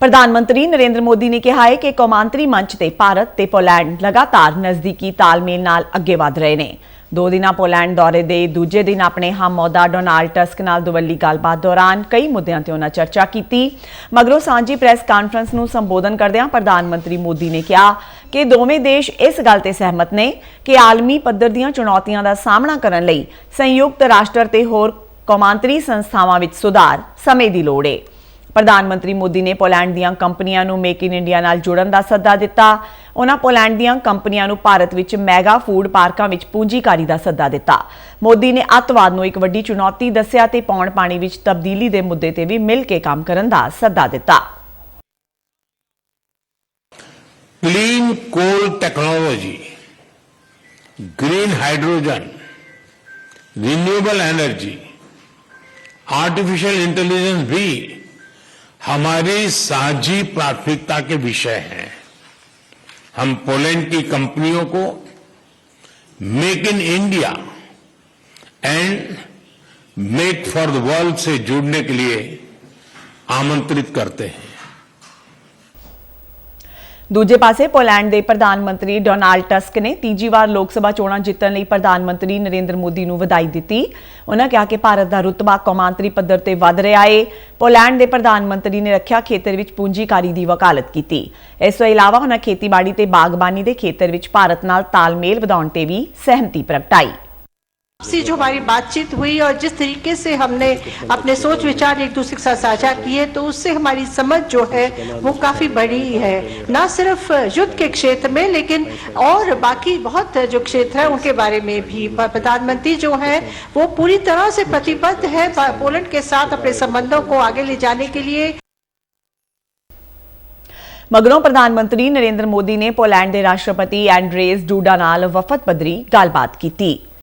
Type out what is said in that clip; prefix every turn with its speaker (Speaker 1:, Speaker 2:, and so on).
Speaker 1: ਪ੍ਰਧਾਨ ਮੰਤਰੀ ਨਰਿੰਦਰ ਮੋਦੀ ਨੇ ਕਿਹਾ ਹੈ ਕਿ ਕੌਮਾਂਤਰੀ ਮੰਚ ਤੇ ਭਾਰਤ ਤੇ ਪੋਲੈਂਡ ਲਗਾਤਾਰ ਨਜ਼ਦੀਕੀ ਤਾਲਮੇਲ ਨਾਲ ਅੱਗੇ ਵਧ ਰਹੇ ਨੇ। ਦੋ ਦਿਨਾਂ ਪੋਲੈਂਡ ਦੌਰੇ ਦੇ ਦੂਜੇ ਦਿਨ ਆਪਣੇ ਹਮਅਹੁਦਾ ਡੋਨਾਲਡ ਟਸਕ ਨਾਲ ਦੁਵੱਲੀ ਗੱਲਬਾਤ ਦੌਰਾਨ ਕਈ ਮੁੱਦਿਆਂ ਤੇ ਉਹਨਾਂ ਚਰਚਾ ਕੀਤੀ। ਮਗਰੋਂ ਸਾਂਝੀ ਪ੍ਰੈਸ ਕਾਨਫਰੰਸ ਨੂੰ ਸੰਬੋਧਨ ਕਰਦਿਆਂ ਪ੍ਰਧਾਨ ਮੰਤਰੀ ਮੋਦੀ ਨੇ ਕਿਹਾ ਕਿ ਦੋਵੇਂ ਦੇਸ਼ ਇਸ ਗੱਲ ਤੇ ਸਹਿਮਤ ਨੇ ਕਿ ਆਲਮੀ ਪੱਧਰ ਦੀਆਂ ਚੁਣੌਤੀਆਂ ਦਾ ਸਾਹਮਣਾ ਕਰਨ ਲਈ ਸੰਯੁਕਤ ਰਾਸ਼ਟਰ ਤੇ ਹੋਰ ਕੌਮਾਂਤਰੀ ਸੰਸਥਾਵਾਂ ਵਿੱਚ ਸੁਧਾਰ ਸਮੇਂ ਦੀ ਲੋੜ ਹੈ ਪ੍ਰਧਾਨ ਮੰਤਰੀ ਮੋਦੀ ਨੇ ਪੋਲੈਂਡ ਦੀਆਂ ਕੰਪਨੀਆਂ ਨੂੰ ਮੇਕ ਇਨ ਇੰਡੀਆ ਨਾਲ ਜੁੜਨ ਦਾ ਸੱਦਾ ਦਿੱਤਾ। ਉਹਨਾਂ ਪੋਲੈਂਡ ਦੀਆਂ ਕੰਪਨੀਆਂ ਨੂੰ ਭਾਰਤ ਵਿੱਚ ਮੈਗਾ ਫੂਡ ਪਾਰਕਾਂ ਵਿੱਚ ਪੂੰਜੀਕਾਰੀ ਦਾ ਸੱਦਾ ਦਿੱਤਾ। ਮੋਦੀ ਨੇ ਅੱਤਵਾਦ ਨੂੰ ਇੱਕ ਵੱਡੀ ਚੁਣੌਤੀ ਦੱਸਿਆ ਤੇ ਪੌਣ ਪਾਣੀ ਵਿੱਚ ਤਬਦੀਲੀ ਦੇ ਮੁੱਦੇ ਤੇ ਵੀ ਮਿਲ ਕੇ ਕੰਮ ਕਰਨ ਦਾ ਸੱਦਾ ਦਿੱਤਾ।
Speaker 2: Clean coal technology, green hydrogen renewable energy artificial intelligence ਵੀ हमारी साझी प्राथमिकता के विषय हैं। हम पोलैंड की कंपनियों को make in India and make for the world से जुड़ने के लिए आमंत्रित करते हैं।
Speaker 1: ਦੂਜੇ ਪਾਸੇ ਪੋਲੈਂਡ ਦੇ ਪ੍ਰਧਾਨ ਮੰਤਰੀ ਡੋਨਾਲਡ ਟਸਕ ਨੇ ਤੀਜੀ ਵਾਰ ਲੋਕ ਸਭਾ ਚੋਣਾਂ ਜਿੱਤਣ ਲਈ ਪ੍ਰਧਾਨ ਮੰਤਰੀ ਨਰਿੰਦਰ ਮੋਦੀ ਨੂੰ ਵਧਾਈ ਦਿੱਤੀ। ਉਹਨਾਂ ਕਿਹਾ ਕਿ ਭਾਰਤ ਦਾ ਰੁਤਬਾ ਕੌਮਾਂਤਰੀ ਪੱਧਰ ਤੇ ਵਧ ਰਿਹਾ ਏ। ਪੋਲੈਂਡ ਦੇ ਪ੍ਰਧਾਨ ਮੰਤਰੀ ਨੇ ਰੱਖਿਆ ਖੇਤਰ ਵਿੱਚ ਪੂੰਜੀਕਾਰੀ ਦੀ ਵਕਾਲਤ ਕੀਤੀ। ਇਸ ਤੋਂ ਇਲਾਵਾ ਉਹਨਾਂ ਖੇਤੀਬਾੜੀ ਤੇ ਬਾਗਬਾਨੀ ਦੇ ਖੇਤਰ ਵਿੱਚ ਭਾਰਤ ਨਾਲ ਤਾਲਮੇਲ ਵਧਾਉਣ ਤੇ ਵੀ ਸਹਿਮਤੀ ਪ੍ਰਗਟਾਈ।
Speaker 3: से जो हमारी बातचीत हुई और जिस तरीके से हमने अपने सोच विचार एक दूसरे के साथ साझा किए तो उससे हमारी समझ जो है वो काफ़ी बड़ी है ना सिर्फ युद्ध के क्षेत्र में लेकिन और बाकी बहुत जो क्षेत्र है उनके बारे में भी प्रधानमंत्री जो है वो पूरी तरह से प्रतिबद्ध है पोलैंड के साथ अपने संबंधों को आगे ले जाने के लिए
Speaker 1: ਮਗਰੋਂ ਪ੍ਰਧਾਨ ਮੰਤਰੀ ਨਰਿੰਦਰ ਮੋਦੀ ਨੇ ਪੋਲੈਂਡ ਦੇ ਰਾਸ਼ਟਰਪਤੀ ਐਂਡਰੇਸ ਡੂਡਾ ਨਾਲ ਵਫਦ ਪੱਧਰੀ ਗੱਲਬਾਤ ਕੀਤੀ